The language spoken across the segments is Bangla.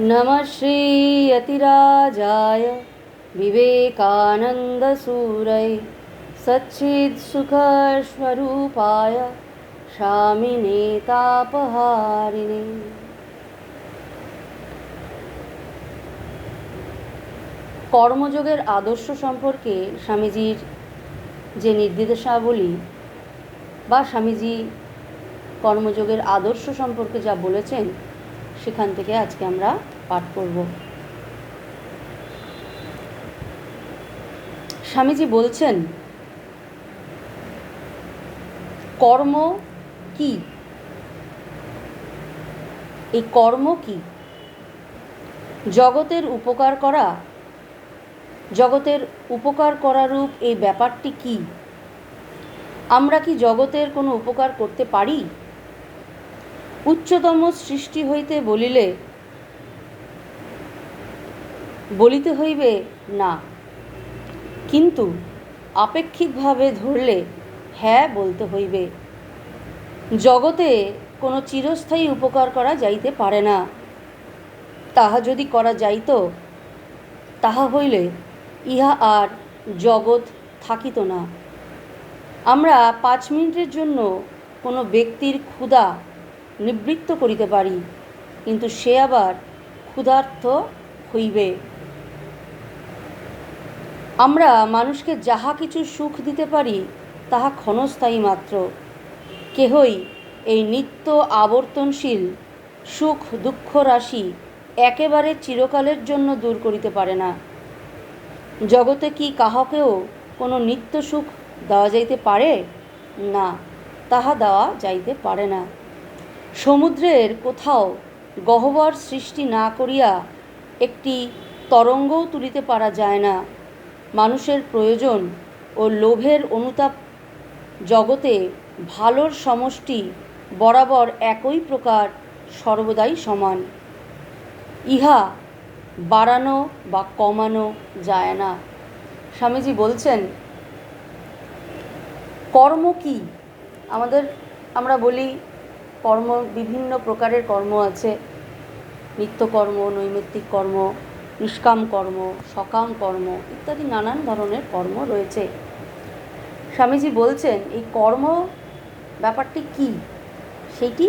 नमः श्रीयतिराजाय विवेकानन्दसूरै सच्चित्सुखस्वरूपाय স্বামিনেতাপহারিণী কর্মযোগের আদর্শ সম্পর্কে স্বামীজির যে নির্দেশাবলী বা স্বামীজি কর্মযোগের আদর্শ সম্পর্কে যা বলেছেন সেখান থেকে আজকে আমরা পাঠ করব। স্বামীজি বলছেন, কর্ম কি? এই কর্ম কি? জগতের উপকার করা? জগতের উপকার করারূপ এই ব্যাপারটি কি? আমরা কি জগতের কোনো উপকার করতে পারি? উচ্চতম সৃষ্টি হইতে বলিলে, বলিতে হইবে, না। কিন্তু আপেক্ষিকভাবে ধরলে হ্যাঁ বলতে হইবে। জগতে কোনো চিরস্থায়ী উপকার করা যাইতে পারে না। তাহা যদি করা যাইত, তাহা হইলে ইহা আর জগৎ থাকিত না। আমরা পাঁচ মিনিটের জন্য কোনো ব্যক্তির ক্ষুধা নিবৃত্ত করিতে পারি, কিন্তু সে আবার ক্ষুধার্থ হইবে। আমরা মানুষকে যাহা কিছু সুখ দিতে পারি, তাহা ক্ষণস্থায়ী মাত্র। কেহই এই নিত্য আবর্তনশীল সুখ দুঃখ রাশি একেবারে চিরকালের জন্য দূর করিতে পারে না। জগতে কি কাহকেও কোনো নিত্য সুখ দেওয়া যাইতে পারে? না, তাহা দেওয়া যাইতে পারে না। সমুদ্রের কোথাও গহ্বর সৃষ্টি না করিয়া একটি তরঙ্গও তুলিতে পারা যায় না। মানুষের প্রয়োজন ও লোভের অনুতাপ জগতে ভালোর সমষ্টি বরাবর একই প্রকার সর্বদাই সমান। ইহা বাড়ানো বা কমানো যায় না। স্বামীজি বলছেন, কর্ম কি? আমাদের, আমরা বলি কর্ম, বিভিন্ন প্রকারের কর্ম আছে। নিত্যকর্ম, নৈমিত্তিক কর্ম, নিষ্কাম কর্ম, সকাম কর্ম ইত্যাদি নানান ধরনের কর্ম রয়েছে। স্বামীজি বলছেন, এই কর্ম ব্যাপারটি কি? সেইটি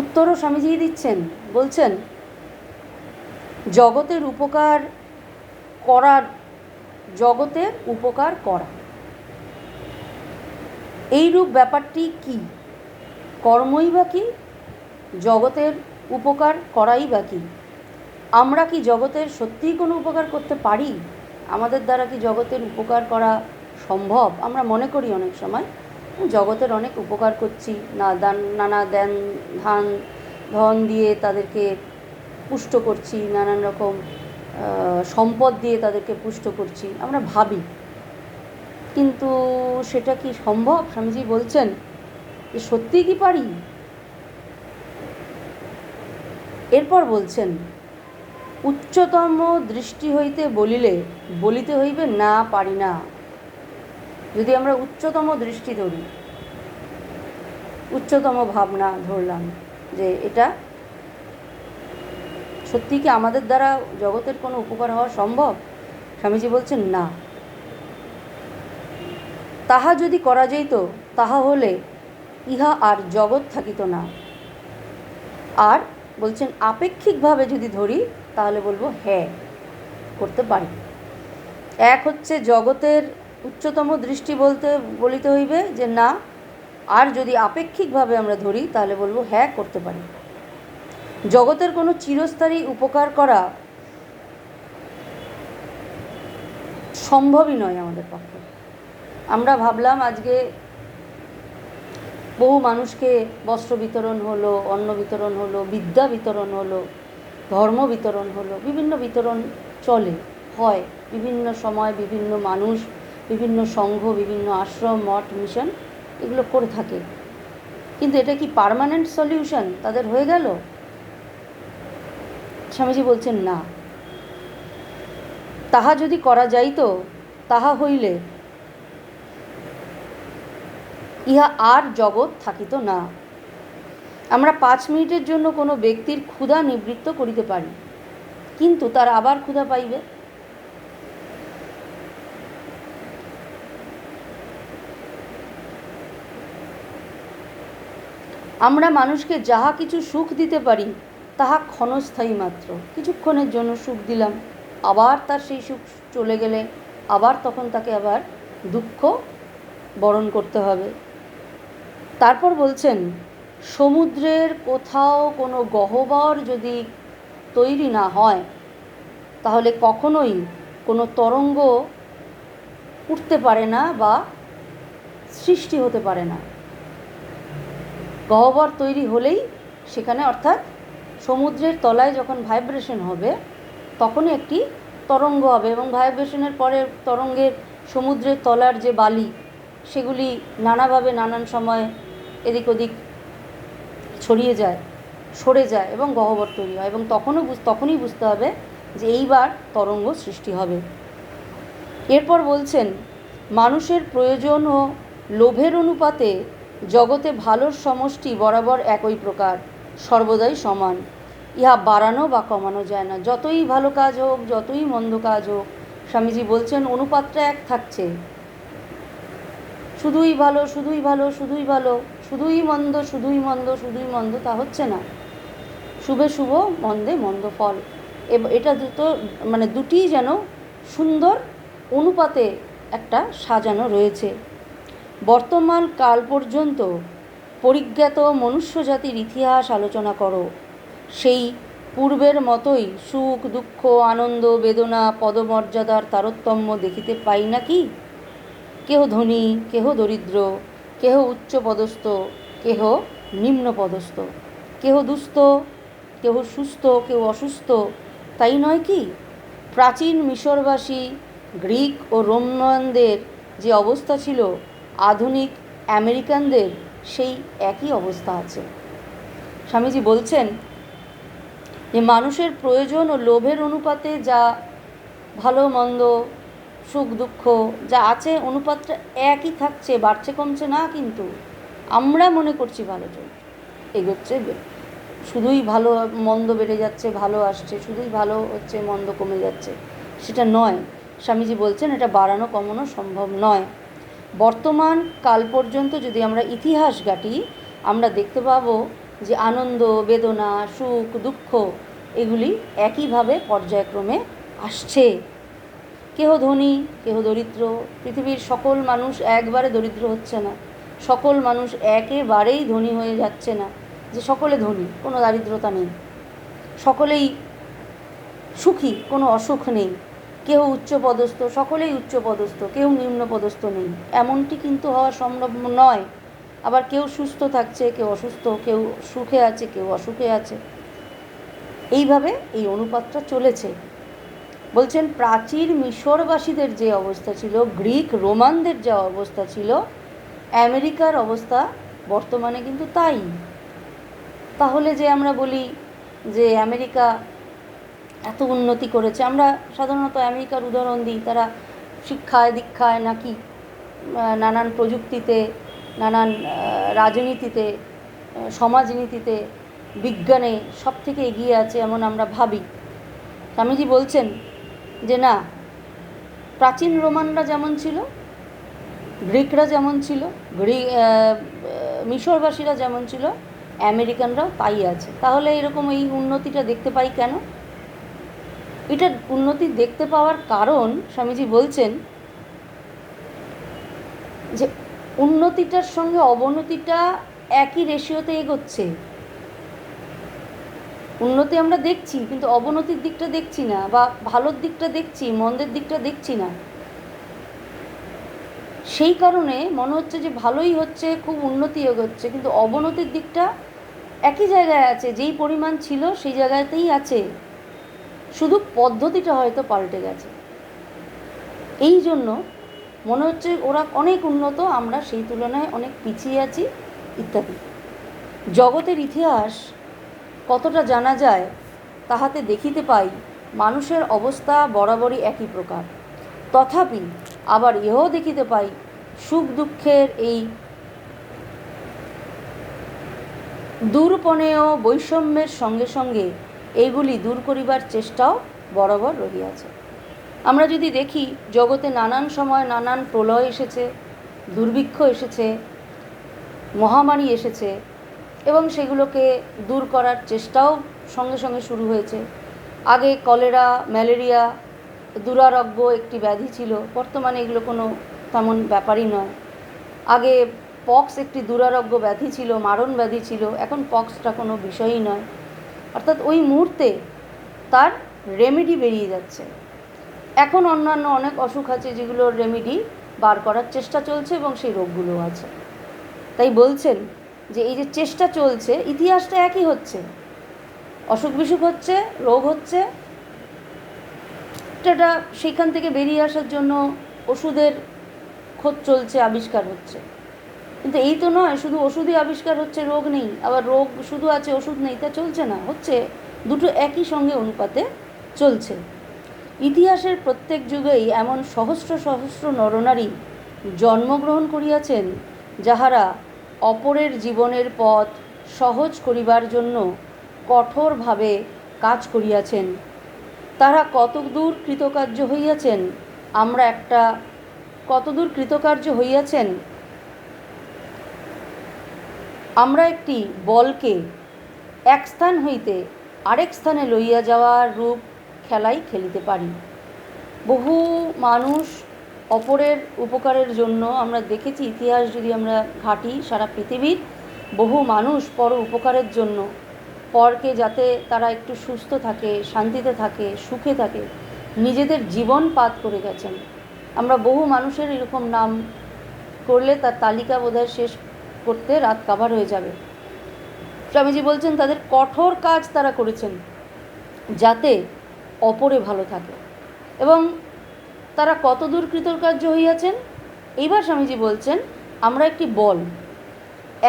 উত্তরও স্বামীজি দিচ্ছেন। বলছেন, জগতের উপকার করার, জগতের উপকার করা। এইরূপ ব্যাপারটি কি? কর্মই বা কি? জগতের উপকার করাই বা কি? আমরা কি জগতের সত্যিই কোনো উপকার করতে পারি? আমাদের দ্বারা কি জগতের উপকার করা সম্ভব? আমরা মনে করি অনেক সময় জগতের অনেক উপকার করছি। না দান, নানা দেন ধান, ধন দিয়ে তাদেরকে পুষ্ট করছি, নানান রকম সম্পদ দিয়ে তাদেরকে পুষ্ট করছি। আমরা ভাবি। কিন্তু সেটা কি সম্ভব? স্বামীজি বলছেন যে সত্যিই কি পারি? এরপর বলছেন, উচ্চতম দৃষ্টি হইতে বলিলে, বলিতে হইবে, না পারি না। যদি আমরা উচ্চতম দৃষ্টি ধরি, উচ্চতম ভাবনা ধরলাম যে এটা সত্যি কি আমাদের দ্বারা জগতের কোনো উপকার হওয়া সম্ভব? স্বামীজি বলছেন, না। তাহা যদি করা যেত তাহা হলে ইহা আর জগৎ থাকিত না। আর বলছেন, আপেক্ষিকভাবে যদি ধরি, তাহলে বলব হ্যাঁ করতে পারি। এক হচ্ছে জগতের উচ্চতম দৃষ্টি বলতে, বলিতে হইবে যে, না, আর যদি আপেক্ষিকভাবে আমরা ধরি, তাহলে বলব হ্যাঁ করতে পারি। জগতের কোনো চিরস্থায়ী উপকার করা সম্ভবই নয় আমাদের পক্ষে। আমরা ভাবলাম আজকে বহু মানুষকে বস্ত্র বিতরণ হলো, অন্ন বিতরণ হলো, বিদ্যা বিতরণ হলো, ধর্ম বিতরণ হলো, বিভিন্ন বিতরণ চলে, হয়। বিভিন্ন সময় বিভিন্ন মানুষ, বিভিন্ন সংঘ, বিভিন্ন আশ্রম, মঠ, মিশন এগুলো করে থাকে। কিন্তু এটা কি পারমানেন্ট সলিউশন? তাদের হয়ে গেল? স্বামীজি বলছেন, না। তাহা যদি করা যাইত, তাহা হইলে ইহা আর জগৎ থাকিত না। আমরা পাঁচ মিনিটের জন্য কোনো ব্যক্তির ক্ষুধা নিবৃত্ত করিতে পারি, কিন্তু তার আবার ক্ষুধা পাইবে? আমরা মানুষকে যাহা কিছু সুখ দিতে পারি, তাহা ক্ষণস্থায়ী মাত্র। কিছুক্ষণের জন্য সুখ দিলাম, আবার তার সেই সুখ চলে গেলে আবার তখন তাকে আবার দুঃখ বরণ করতে হবে। তারপর বলছেন, সমুদ্রের কোথাও কোনো গহ্বর যদি তৈরি না হয়, তাহলে কখনোই কোনো তরঙ্গ উঠতে পারে না বা সৃষ্টি হতে পারে না। গহ্বর তৈরি হলেই সেখানে অর্থাৎ সমুদ্রের তলায় যখন ভাইব্রেশন হবে, তখনই একটি তরঙ্গ হবে এবং ভাইব্রেশনের পরে তরঙ্গের সমুদ্রের তলার যে বালি, সেগুলি নানাভাবে নানান সময় এদিক ওদিক ছড়িয়ে যায়, সরে যায় এবং গহ্বর তৈরি হয় এবং তখনও তখনই বুঝতে হবে যে এইবার তরঙ্গ সৃষ্টি হবে। এরপর বলছেন, মানুষের প্রয়োজন ও লোভের অনুপাতে জগতে ভালোর সমষ্টি বরাবর একই প্রকার, সর্বদাই সমান। ইহা বাড়ানো বা কমানো যায় না। যতই ভালো কাজ হোক, যতই মন্দ কাজ হোক, স্বামীজি বলছেন, অনুপাতটা এক থাকছে। শুধুই ভালো শুধুই ভালো শুধুই ভালো শুধুই মন্দ শুধুই মন্দ শুধুই মন্দ তা হচ্ছে না। শুভে শুভ, মন্দে মন্দ ফল। এটা দুটো মানে দুটিই যেন সুন্দর অনুপাতে একটা সাজানো রয়েছে। বর্তমান কাল পর্যন্ত পরিজ্ঞাত মনুষ্য জাতির ইতিহাস আলোচনা করো। সেই পূর্বের মতোই সুখ, দুঃখ, আনন্দ, বেদনা, পদমর্যাদার তারতম্য দেখিতে পাই না কি কেহ ধনী, কেহ দরিদ্র কেহ উচ্চপদস্থ কেহ নিম্নপদস্থ কেহ দুস্থ, কেহ সুস্থ কেউ অসুস্থ। তাই নয় কি? প্রাচীন মিশরবাসী, গ্রিক ও রোমানদের যে অবস্থা ছিল, আধুনিক আমেরিকানদের সেই একই অবস্থা আছে। স্বামীজি বলছেন যে, মানুষের প্রয়োজন ও লোভের অনুপাতে যা ভালো মন্দ সুখ, দুঃখ, যা আছে, অনুপাতটা একই থাকছে, বাড়ছে, কমছে না কিন্তু আমরা মনে করছি ভালো চলছে। এগোচ্ছে শুধুই ভালো, মন্দ বেড়ে যাচ্ছে, ভালো আসছে, শুধুই ভালো হচ্ছে, মন্দ কমে যাচ্ছে, সেটা নয়। স্বামীজি বলছেন, এটা বাড়ানো, কমানো সম্ভব নয়। বর্তমান কাল পর্যন্ত যদি আমরা ইতিহাস ঘাঁটি, আমরা দেখতে পাবো যে আনন্দ, বেদনা, সুখ, দুঃখ, এগুলি একইভাবে পর্যায়ক্রমে আসছে। কেহ ধনী, কেহ দরিদ্র, পৃথিবীর সকল মানুষ একবারে দরিদ্র হচ্ছে না। সকল মানুষ একেবারেই ধনী হয়ে যাচ্ছে না। যে সকলে ধনী, কোনো দারিদ্রতা নেই। সকলেই সুখী, কোনো অসুখ নেই। কেউ উচ্চপদস্থ, সকলেই উচ্চপদস্থ কেউ নিম্নপদস্থ নেই। এমনটি কিন্তু হওয়া সম্ভব নয়। আবার কেউ সুস্থ থাকছে, কেউ অসুস্থ, কেউ সুখে আছে, কেউ অসুখে আছে। এইভাবে এই অনুপাতটা চলেছে। বলছেন, প্রাচীর মিশরবাসীদের যে অবস্থা ছিল, গ্রিক রোমানদের যা অবস্থা ছিল, আমেরিকার অবস্থা বর্তমানে কিন্তু তাই। তাহলে যে আমরা বলি যে আমেরিকা এত উন্নতি করেছে, আমরা সাধারণত আমেরিকার উদাহরণ দিই, তারা শিক্ষায়, দীক্ষায় নাকি নানান প্রযুক্তিতে, নানান রাজনীতিতে সমাজনীতিতে, বিজ্ঞানে সব থেকে এগিয়ে আছে এমন আমরা ভাবি। স্বামীজি বলছেন যে না, প্রাচীন রোমানরা যেমন ছিল, গ্রিকরা যেমন ছিল, গ্রি মিশরবাসীরা যেমন ছিল, আমেরিকানরাও তাই আছে। তাহলে এরকম এই উন্নতিটা দেখতে পাই কেন? এটা উন্নতি দেখতে পাওয়ার কারণ স্বামীজি বলছেন যে উন্নতিটার সঙ্গে অবনতিটা একই রেশিওতে এগোচ্ছে। উন্নতি আমরা দেখছি, কিন্তু অবনতির দিকটা দেখছি না বা ভালোর দিকটা দেখছি, মন্দের দিকটা দেখছি না। সেই কারণে মনে হচ্ছে যে ভালোই হচ্ছে, খুব উন্নতি এগোচ্ছে, কিন্তু অবনতির দিকটা একই জায়গায় আছে, যেই পরিমাণ ছিল সেই জায়গাতেই আছে। শুধু পদ্ধতিটা হয়তো পাল্টে গেছে। এই জন্য মনে হচ্ছে ওরা অনেক উন্নত, আমরা সেই তুলনায় অনেক পিছিয়ে আছি, ইত্যাদি। জগতের ইতিহাস কতটা জানা যায়, তাহাতে দেখিতে পাই মানুষের অবস্থা বরাবরই একই প্রকার। তথাপি আবার ইহাও দেখিতে পাই সুখ দুঃখের এই দূরপনেয় বৈষম্যের সঙ্গে সঙ্গে এইগুলি দূর করিবার চেষ্টাও বরাবর রহিয়াছে। আমরা যদি দেখি, জগতে নানান সময় নানান প্রলয় এসেছে, দুর্ভিক্ষ এসেছে, মহামারী এসেছে এবং সেগুলোকে দূর করার চেষ্টাও সঙ্গে সঙ্গে শুরু হয়েছে। আগে কলেরা, ম্যালেরিয়া, দুরারোগ্য একটি ব্যাধি ছিল। বর্তমানে এগুলো কোনো তেমন ব্যাপারই নয়। আগে পক্স একটি দুরারোগ্য ব্যাধি ছিল, মারণ ব্যাধি ছিল। এখন পক্সটা কোনো বিষয়ই নয়। অর্থাৎ ওই মুহূর্তে তার রেমেডি বেরিয়ে যাচ্ছে। এখন অন্যান্য অনেক অসুখ আছে যেগুলোর রেমেডি বার করার চেষ্টা চলছে এবং সেই রোগগুলো আছে। তাই বলছেন যে এই যে চেষ্টা চলছে, ইতিহাসটা একই হচ্ছে। অসুখ বিসুখ হচ্ছে, রোগ হচ্ছে। এটা সেইখান থেকে বেরিয়ে আসার জন্য ওষুধের খোঁজ চলছে, আবিষ্কার হচ্ছে। কিন্তু এই তো নয়, শুধু ওষুধই আবিষ্কার হচ্ছে, রোগ নেই। আবার রোগ শুধু আছে, ওষুধ নেই, তা চলছে না, হচ্ছে দুটো একই সঙ্গে অনুপাতে চলছে। ইতিহাসের প্রত্যেক যুগেই এমন সহস্র সহস্র নরনারী জন্মগ্রহণ করিয়াছেন, যাহারা অপরের জীবনের পথ সহজ করিবার জন্য কঠোরভাবে কাজ করিয়াছেন। তারা কতদূর কৃতকার্য হইয়াছেন? আমরা একটা কতদূর কৃতকার্য হইয়াছেন? আমরা একটি বলকে এক স্থান হইতে আরেক স্থানে লইয়া যাওয়ার রূপ খেলাই খেলিতে পারি। বহু মানুষ অপরের উপকারের জন্য আমরা দেখেছি ইতিহাস যদি আমরা ঘাঁটি সারা পৃথিবীর বহু মানুষ পর উপকারের জন্য, পরকে যাতে তারা একটু সুস্থ থাকে, শান্তিতে থাকে, সুখে থাকে, নিজেদের জীবন পাত করে গেছেন। আমরা বহু মানুষের এরকম নাম করলে তার তালিকা বোধহয় শেষ করতে রাত কাভার হয়ে যাবে। স্বামীজি বলছেন, তাদের কঠোর কাজ তারা করেছেন, যাতে অপরে ভালো থাকে। এবং তারা কতদূর কৃতকার্য হইয়াছেন? এইবার স্বামীজি বলছেন, আমরা একটি বল।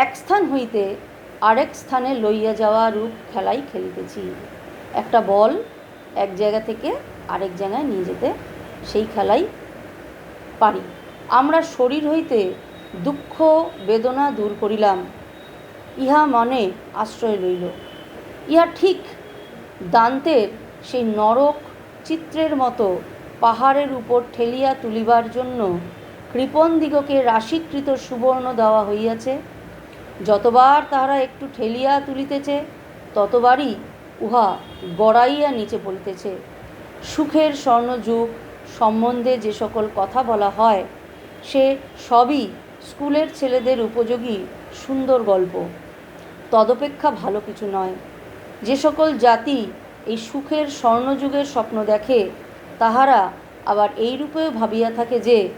এক স্থান হইতে আরেক স্থানে লইয়া যাওয়া রূপ খেলাই খেলিতেছি। একটা বল এক জায়গা থেকে আরেক জায়গায় নিয়ে যেতে সেই খেলাই পারি। আমরা শরীর হইতে দুঃখ, বেদনা দূর করিলাম। ইহা মনে আশ্রয় লইল ইহা ঠিক দান্তের সেই নরক চিত্রের মতো পাহাড়ের উপর ঠেলিয়া তুলিবার জন্য কৃপণ দিগকে রাশিকৃত সুবর্ণ দেওয়া হইয়াছে। যতবার তাহারা একটু ঠেলিয়া তুলিতেছে, ততবারই উহা গড়াইয়া নিচে পড়িতেছে। সুখের স্বর্ণযুগ সম্বন্ধে যে সকল কথা বলা হয়, সে সবই স্কুলের ছেলেদের উপযোগী সুন্দর গল্প। তদপেক্ষা ভালো কিছু নয়। যে সকল জাতি এই সুখের স্বর্ণযুগের স্বপ্ন দেখে তাহারা আবার এই রূপেও ভাবিয়া থাকে যে,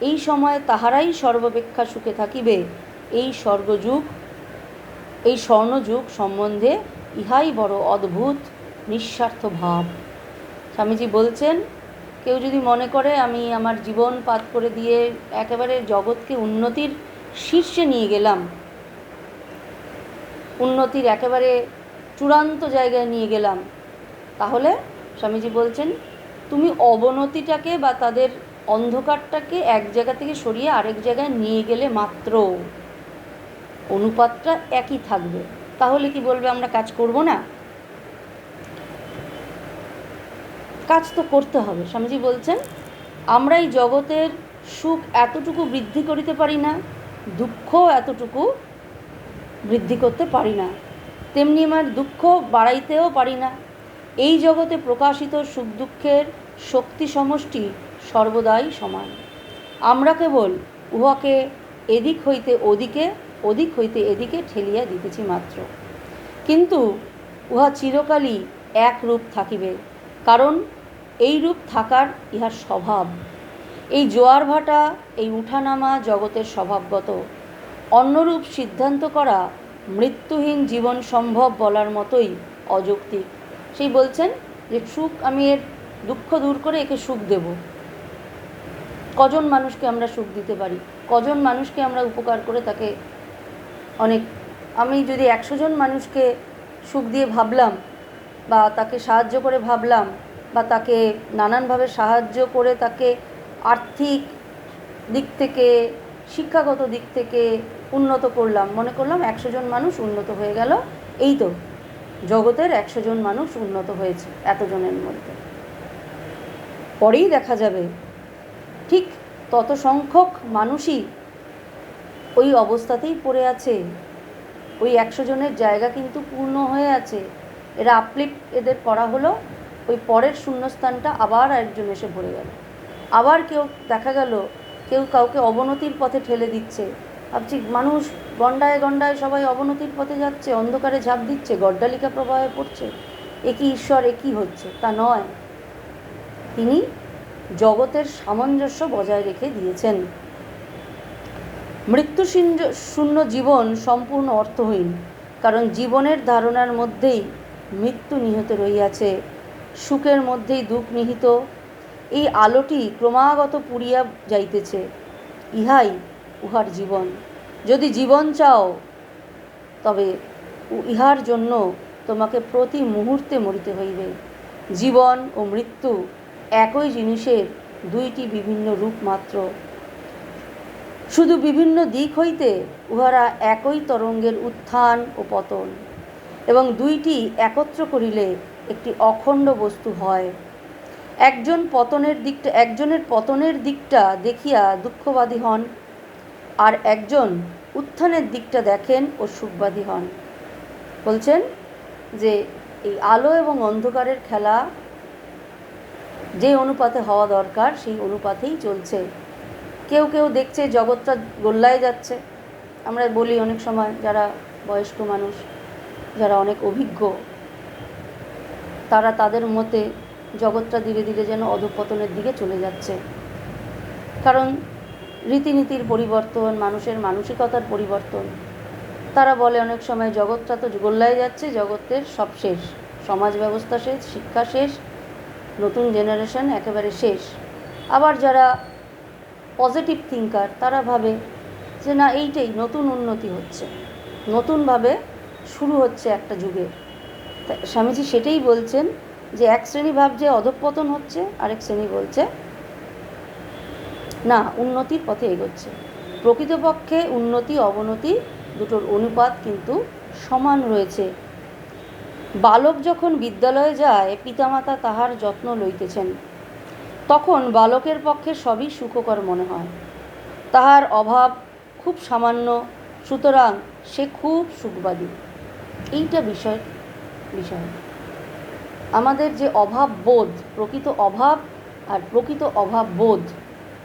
এই সময় তাহারাই সর্বাপেক্ষা সুখে থাকিবে, এই স্বর্গযুগ, এই স্বর্ণযুগ সম্বন্ধে ইহাই বড় অদ্ভুত, নিঃস্বার্থ ভাব। স্বামীজি বলছেন, কেউ যদি মনে করে আমি আমার জীবন পাত করে দিয়ে একেবারে জগৎকে উন্নতির শীর্ষে নিয়ে গেলাম, উন্নতির একেবারে চূড়ান্ত জায়গায় নিয়ে গেলাম, তাহলে, স্বামীজি বলছেন তুমি অবনতিটাকে বা তাদের অন্ধকারটাকে এক জায়গা থেকে সরিয়ে আরেক জায়গায় নিয়ে গেলে মাত্র অনুপাতটা একই থাকবে। তাহলে কি বলবে, আমরা কাজ করব না? কাজ তো করতে হবে, স্বামীজি বলছেন, আমরা এই জগতের সুখ এতটুকু বৃদ্ধি করিতে পারি না দুঃখ এতটুকু বৃদ্ধি করতে পারি না, তেমনি আমার দুঃখ বাড়াইতেও পারি না। এই জগতে প্রকাশিত সুখ দুঃখের শক্তি সমষ্টি সর্বদাই সমান। আমরা কেবল উহাকে এদিক হইতে ওদিকে, ওদিক হইতে এদিকে ঠেলিয়া দিতেছি মাত্র। কিন্তু উহা চিরকালই এক রূপ থাকিবে, কারণ এই রূপ থাকার ইহার স্বভাব। এই জোয়ার ভাটা, এই উঠানামা জগতের স্বভাবগত। অন্যরূপ সিদ্ধান্ত করা মৃত্যুহীন জীবন সম্ভব বলার মতোই অযৌক্তিক। সেই বলছেন যে, সুখ আমি এর দুঃখ দূর করে একে সুখ দেব। কজন মানুষকে আমরা সুখ দিতে পারি? কজন মানুষকে আমরা উপকার করে তাকে অনেক, আমি যদি একশো জন মানুষকে সুখ দিয়ে ভাবলাম বা তাকে সাহায্য করে ভাবলাম বা তাকে নানানভাবে সাহায্য করে তাকে আর্থিক দিক থেকে, শিক্ষাগত দিক থেকে উন্নত করলাম, মনে করলাম একশো জন মানুষ উন্নত হয়ে গেল, এই তো জগতের একশো জন মানুষ উন্নত হয়েছে এতজনের মধ্যে। পরেই দেখা যাবে। ঠিক তত সংখ্যক মানুষই ওই অবস্থাতেই পড়ে আছে। ওই একশো জনের জায়গা কিন্তু পূর্ণ হয়ে আছে। এরা আপলিফ্ট এদের করা হলো, ওই পরের শূন্যস্থানটা আবার একজন এসে ভরে গেল। আবার কেউ দেখা গেল, কেউ কাউকে অবনতির পথে ঠেলে দিচ্ছে। ভাবছি, মানুষ গন্ডায় গন্ডায় সবাই অবনতির পথে যাচ্ছে, অন্ধকারে ঝাঁপ দিচ্ছে, গড্ডালিকা প্রবাহে পড়ছে। এ কি ঈশ্বর, এ হচ্ছে? তা নয়। তিনি জগতের সামঞ্জস্য বজায় রেখে দিয়েছেন। মৃত্যু শূন্য- জীবন সম্পূর্ণ অর্থহীন, কারণ জীবনের ধারণার মধ্যেই মৃত্যু নিহত রইয়াছে সুখের মধ্যেই দুঃখ নিহিত। এই আলোটি ক্রমাগত পুড়িয়া যাইতেছে, ইহাই উহার জীবন। যদি জীবন চাও, তবে ইহার জন্য তোমাকে প্রতি মুহূর্তে মরিতে হইবে। জীবন ও মৃত্যু একই জিনিসের দুইটি বিভিন্ন রূপ মাত্র। শুধু বিভিন্ন দিক হইতে উহারা একই তরঙ্গের উত্থান ও পতন, এবং দুইটি একত্র করিলে একটি অখণ্ড বস্তু হয়। একজন পতনের দিকটা, একজনের পতনের দিকটা দেখিয়া দুঃখবাদী হন, আর একজন উত্থানের দিকটা দেখেন ও সুখবাদী হন। বলছেন যে, এই আলো এবং অন্ধকারের খেলা যে অনুপাতে হওয়া দরকার, সেই অনুপাতেই চলছে। কেউ কেউ দেখছে জগৎটা গোল্লায় যাচ্ছে। আমরা বলি অনেক সময় যারা বয়স্ক মানুষ, যারা অনেক অভিজ্ঞ, তারা তাদের মতে জগৎটা ধীরে ধীরে যেন অধঃপতনের দিকে চলে যাচ্ছে। কারণ রীতিনীতির পরিবর্তন, মানুষের মানসিকতার পরিবর্তন, তারা বলে অনেক সময় জগৎটা তো গোল্লায় যাচ্ছে, জগতের সব শেষ, সমাজ ব্যবস্থা শেষ, শিক্ষা শেষ নতুন জেনারেশন একেবারে শেষ। আবার যারা পজিটিভ থিঙ্কার তারা ভাবে যে না, এইটাই নতুন উন্নতি হচ্ছে। নতুনভাবে শুরু হচ্ছে একটা যুগে। স্বামীজি সেটাই বলছেন যে, এক শ্রেণি ভাবছে অধঃপতন হচ্ছে, আরেক শ্রেণি বলছে, না, উন্নতির পথে এগোচ্ছে। প্রকৃতপক্ষে উন্নতি, অবনতি দুটোর অনুপাত কিন্তু সমান রয়েছে বালক যখন বিদ্যালয়ে যায়, পিতামাতা তাহার যত্ন লইতেছেন। তখন বালকের পক্ষে সবই সুখকর মনে হয়। তাহার অভাব খুব সামান্য, সুতরাং সে খুব সুখবাদী। এইটা বিষয় বিষয়। আমাদের যে অভাব বোধ, প্রকৃত অভাব আর প্রকৃত অভাব বোধ,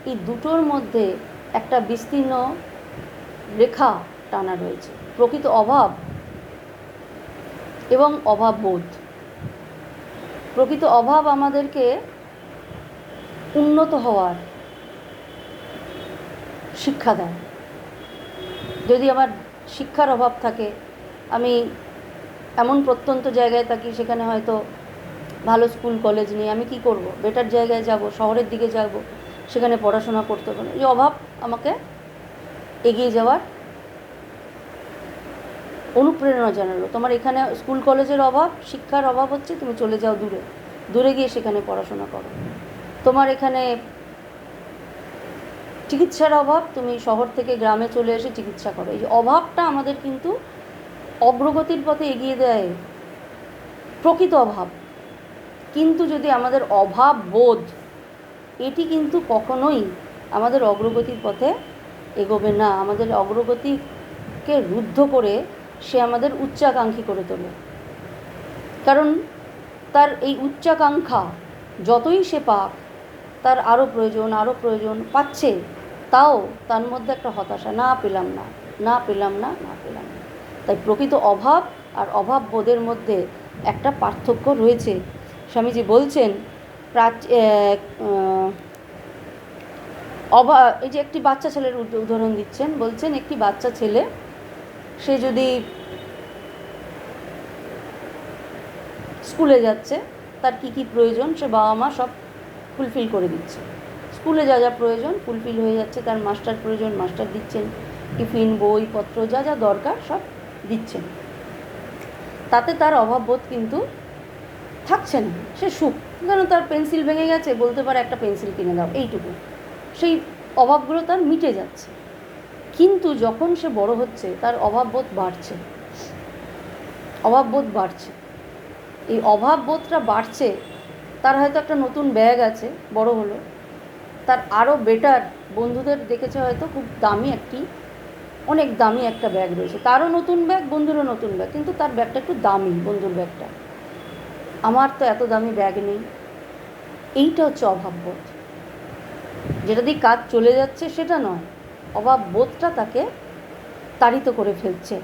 এই দুটোর মধ্যে একটা বিস্তীর্ণ রেখা টানা রয়েছে। প্রকৃত অভাব এবং অভাব বোধ। প্রকৃত অভাব আমাদেরকে উন্নত হওয়ার শিক্ষা দেয়। যদি আমার শিক্ষার অভাব থাকে, আমি এমন প্রত্যন্ত জায়গায় থাকি, সেখানে হয়তো ভালো স্কুল, কলেজ নেই, আমি কি করব? বেটার জায়গায় যাব, শহরের দিকে যাব, সেখানে পড়াশোনা করতে পারব এই অভাব আমাকে এগিয়ে যাওয়ার অনুপ্রেরণা জানালো। তোমার এখানে স্কুল কলেজের অভাব, শিক্ষার অভাব হচ্ছে, তুমি চলে যাও দূরে। দূরে গিয়ে সেখানে পড়াশোনা করো। তোমার এখানে চিকিৎসার অভাব, তুমি শহর থেকে গ্রামে চলে এসে চিকিৎসা করো। এই অভাবটা আমাদের কিন্তু অগ্রগতির পথে এগিয়ে দেয়। প্রকৃত অভাব। কিন্তু যদি আমাদের অভাব বোধ, এটি কিন্তু কখনোই আমাদের অগ্রগতির পথে এগোবে না। আমাদের অগ্রগতিকে রুদ্ধ করে সে আমাদের উচ্চাকাঙ্ক্ষী করে তোলে। কারণ তার এই উচ্চাকাঙ্ক্ষা যতই সে পাক, তার আরও প্রয়োজন আরও প্রয়োজন পাচ্ছে, তাও তার মধ্যে একটা হতাশা, না পেলাম না না পেলাম না না পেলাম না। তাই প্রকৃত অভাব আর অভাব বোধের মধ্যে একটা পার্থক্য রয়েছে। স্বামীজি বলছেন, প্রাচ অভা, এই যে একটি বাচ্চা ছেলের উদাহরণ দিচ্ছেন, বলছেন একটি বাচ্চা ছেলে সে যদি স্কুলে যাচ্ছে, তার কি কি প্রয়োজন সে বাবা মা সব ফুলফিল করে দিচ্ছে। স্কুলে যা যা প্রয়োজন ফুলফিল হয়ে যাচ্ছে, তার মাস্টার প্রয়োজন, মাস্টার দিচ্ছেন, টিফিন, বই, পত্র যা যা দরকার সব দিচ্ছেন। তাতে তার অভাববোধ কিন্তু থাকছে না। সে সুখ। কেন তার পেন্সিল ভেঙে গেছে, বলতে পারে একটা পেন্সিল কিনে দাও, এইটুকু। সেই অভাবগুলো তার মিটে যাচ্ছে। কিন্তু যখন সে বড় হচ্ছে, তার অভাববোধ বাড়ছে। অভাববোধ বাড়ছে। এই অভাববোধটা বাড়ছে, তার হয়তো একটা নতুন ব্যাগ আছে, বড় হলো। তার আরও বেটার বন্ধুদের দেখেছে হয়তো খুব দামি একটি, অনেক দামি একটা ব্যাগ রয়েছে। তারও নতুন ব্যাগ, বন্ধুরও নতুন ব্যাগ, কিন্তু তার ব্যাগটা একটু দামি, বন্ধুর ব্যাগটা। আমার তো এত দামি ব্যাগ নেই। এইটা হচ্ছে অভাববোধ যেটা দিয়ে কাজ চলে যাচ্ছে, সেটা নয়। অভাব বোধটা তাকে তাড়িত করে ফেলছে।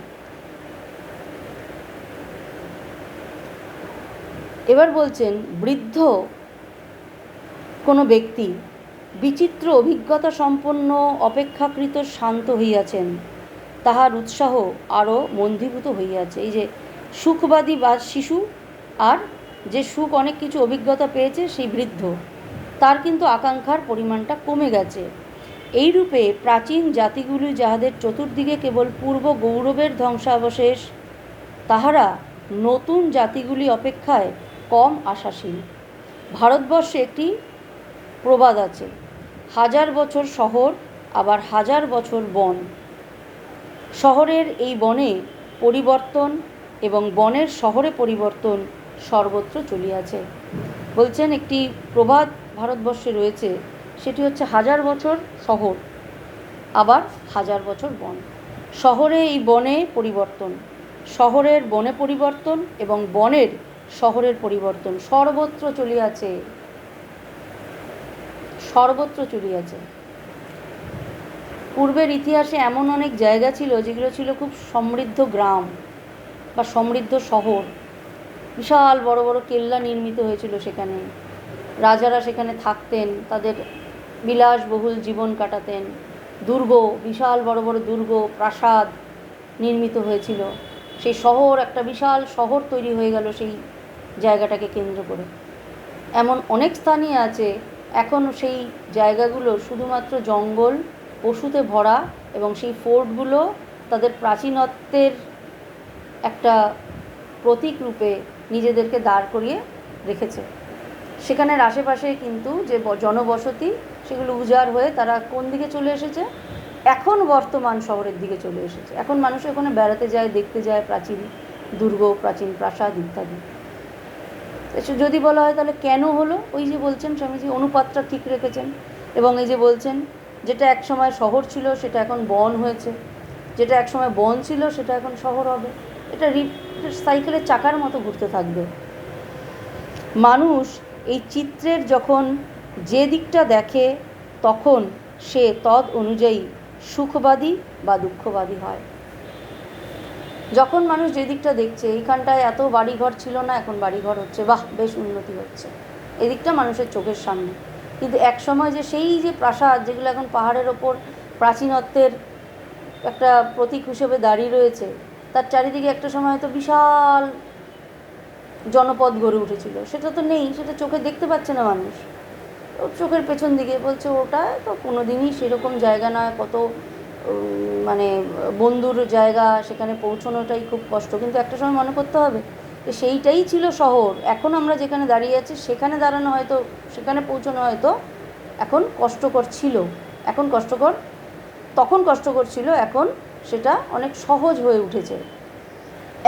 এবার বলছেন, বৃদ্ধ কোনো ব্যক্তি বিচিত্র অভিজ্ঞতা সম্পন্ন, অপেক্ষাকৃত শান্ত হইয়াছেন, তাহার উৎসাহ আরও মন্দীভূত হইয়াছে। এই যে সুখবাদী বা শিশু, আর যে সুখ অনেক কিছু অভিজ্ঞতা পেয়েছে, সেই বৃদ্ধ, তার কিন্তু আকাঙ্ক্ষার পরিমাণটা কমে গেছে। এইরূপে প্রাচীন জাতিগুলি যাহাদের চতুর্দিকে কেবল পূর্ব গৌরবের ধ্বংসাবশেষ, তাহারা নতুন জাতিগুলি অপেক্ষায় কম আশাশীল। ভারতবর্ষে একটি প্রবাদ আছে, হাজার বছর শহর, আবার হাজার বছর বন। শহরের এই বনে পরিবর্তন এবং বনের শহরে পরিবর্তন সর্বত্র চলিয়াছে। বলছেন, একটি প্রবাদ ভারতবর্ষে রয়েছে সেটি হচ্ছে হাজার বছর শহর, আবার হাজার বছর বন। শহরে এই বনে পরিবর্তন, শহরের বনে পরিবর্তন এবং বনের শহরের পরিবর্তন সর্বত্র চলিয়াছে। সর্বত্র চলিয়াছে। পূর্বের ইতিহাসে এমন অনেক জায়গা ছিল যেগুলো ছিল খুব সমৃদ্ধ গ্রাম বা সমৃদ্ধ শহর। বিশাল বড় বড় কেল্লা নির্মিত হয়েছিল সেখানে। রাজারা সেখানে থাকতেন, তাদের বিলাসবহুল জীবন কাটাতেন। দুর্গ, বিশাল বড় বড় দুর্গ, প্রাসাদ নির্মিত হয়েছিল। সেই শহর একটা বিশাল শহর তৈরি হয়ে গেল সেই জায়গাটাকে কেন্দ্র করে। এমন অনেক স্থানই আছে, এখন সেই জায়গাগুলো শুধুমাত্র জঙ্গল, পশুতে ভরা এবং সেই ফোর্টগুলো তাদের প্রাচীনত্বের একটা প্রতীক রূপে নিজেদেরকে দাঁড় করিয়ে রেখেছে। সেখানের আশেপাশে কিন্তু যে জনবসতি সেগুলো উজাড় হয়ে তারা কোন দিকে চলে এসেছে? এখন বর্তমান শহরের দিকে চলে এসেছে। এখন মানুষ ওখানে বেড়াতে যায়, দেখতে যায়, প্রাচীন দুর্গ, প্রাচীন প্রাসাদ ইত্যাদি। যদি বলা হয় তাহলে কেন হলো? ওই যে বলছেন স্বামীজি, অনুপাতটা ঠিক রেখেছেন। এবং এই যে বলছেন, যেটা এক সময় শহর ছিল, সেটা এখন বন হয়েছে। যেটা এক সময় বন ছিল, সেটা এখন শহর হবে। এটা রি সাইকেলের চাকার মতো ঘুরতে থাকবে। মানুষ এই চিত্রের যখন যে দিকটা দেখে, তখন সে তদ অনুযায়ী সুখবাদী বা দুঃখবাদী হয়। যখন মানুষ যে দিকটা দেখছে, এইখানটায় এত বাড়িঘর ছিল না, এখন বাড়িঘর হচ্ছে, বাহ, বেশ উন্নতি হচ্ছে। এদিকটা মানুষের চোখের সামনে। কিন্তু এক সময় যে সেই যে প্রাসাদ, যেগুলো এখন পাহাড়ের ওপর প্রাচীনত্বের একটা প্রতীক হিসেবে দাঁড়িয়ে রয়েছে, তার চারিদিকে একটা সময় হয়তো বিশাল জনপদ গড়ে উঠেছিল। সেটা তো নেই, সেটা চোখে দেখতে পাচ্ছে না মানুষ। চোখের পেছন দিকে বলছে ওটা, তো কোনো দিনই সেরকম জায়গা নয়, কত মানে বন্ধুর জায়গা, সেখানে পৌঁছানোটাই খুব কষ্ট। কিন্তু একটা সময় মনে করতে হবে যে সেইটাই ছিল শহর। এখন আমরা যেখানে দাঁড়িয়ে আছি, সেখানে দাঁড়ানো হয়তো, সেখানে পৌঁছানো হয়তো এখন কষ্টকর ছিল। এখন কষ্টকর, তখন কষ্টকর ছিল, এখন সেটা অনেক সহজ হয়ে উঠেছে।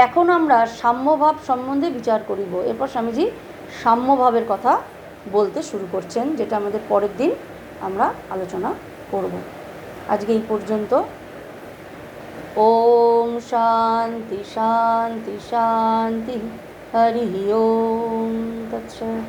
এখন আমরা সাম্যভাব সম্বন্ধে বিচার করিব। এরপর স্বামীজি সাম্যভাবের কথা বলতে শুরু করছেন, যেটা আমাদের পরের দিন আমরা আলোচনা করব। আজকে এই পর্যন্ত। ওম শান্তি শান্তি শান্তি, হরি ওম তৎসৎ